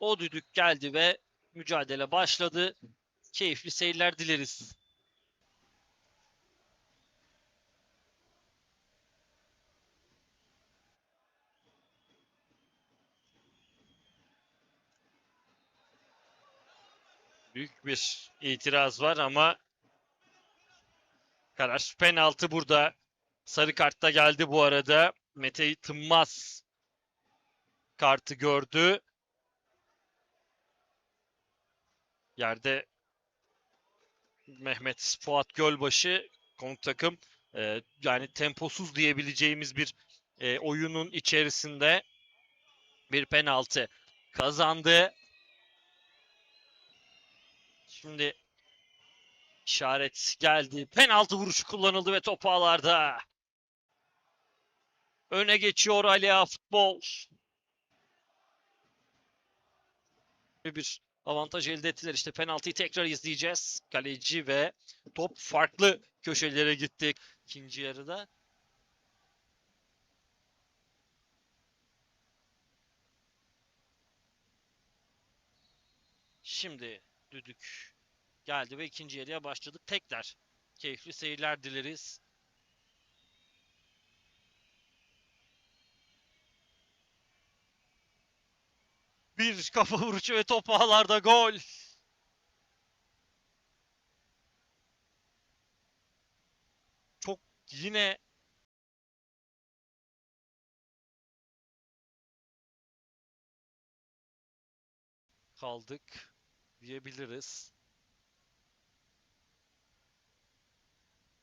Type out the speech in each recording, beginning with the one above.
O düdük geldi ve mücadele başladı. Keyifli seyirler dileriz. Büyük bir itiraz var ama karar penaltı burada. Sarı kartta geldi bu arada. Mete Tınmaz kartı gördü. Yerde Mehmet Fuat Gölbaşı konuk takım e, yani temposuz diyebileceğimiz bir e, oyunun içerisinde bir penaltı kazandı. Şimdi işaret geldi. Penaltı vuruşu kullanıldı ve top ağlarda. Öne geçiyor Aliya futbol. Bir avantaj elde ettiler. İşte penaltıyı tekrar izleyeceğiz. Kaleci ve top farklı köşelere gitti ikinci yarıda. Şimdi düdük geldi ve ikinci yarıya başladık. Tekrar keyifli seyirler dileriz. Bir kafa vuruşu ve top ağlarda gol. Çok yine kaldık diyebiliriz.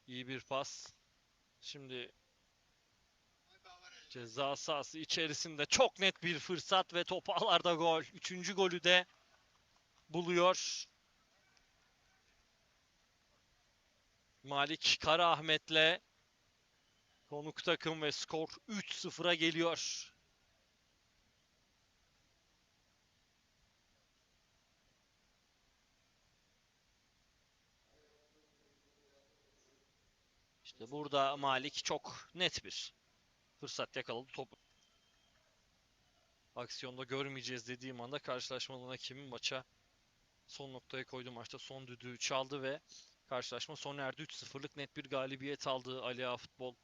İyi bir pas. Şimdi ceza sahası içerisinde çok net bir fırsat ve top ağlarda gol. Üçüncü golü de buluyor. Malik Karaahmet'le konuk takım ve skor 3-0'a geliyor. İşte burada Malik çok net bir fırsat yakaladı topu. Aksiyonda görmeyeceğiz dediğim anda karşılaşmanın hakemi maça son noktaya koydu. Maçta son düdüğü çaldı ve karşılaşma sona erdi. 3-0'lık net bir galibiyet aldı Ali Ağa Futbol.